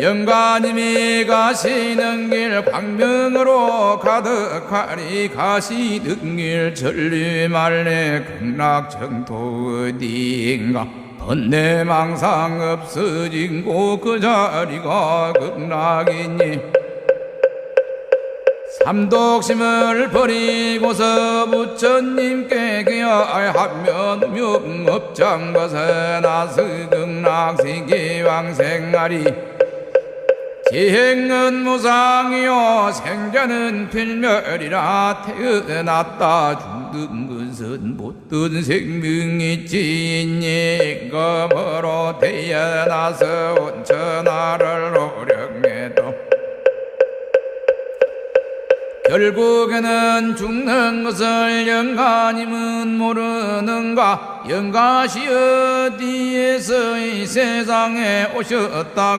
영가님이 가시는 길 광명으로 가득하리 가시는 길 전리 말래 극락정토 어디인가. 번뇌망상 없어진 곳그 자리가 극락이니. 삼독심을 버리고서 부처님께 귀하하면 명업장 것은 아스극락시기왕생하리 지행은 무상이요 생자는 필멸이라 태어났다. 죽는 것은 못든 생명이 지니 검으로 태어나서 온천하를 오령해도. 결국에는 죽는 것을 영가님은 모르는가? 영가시 어디에서 이 세상에 오셨다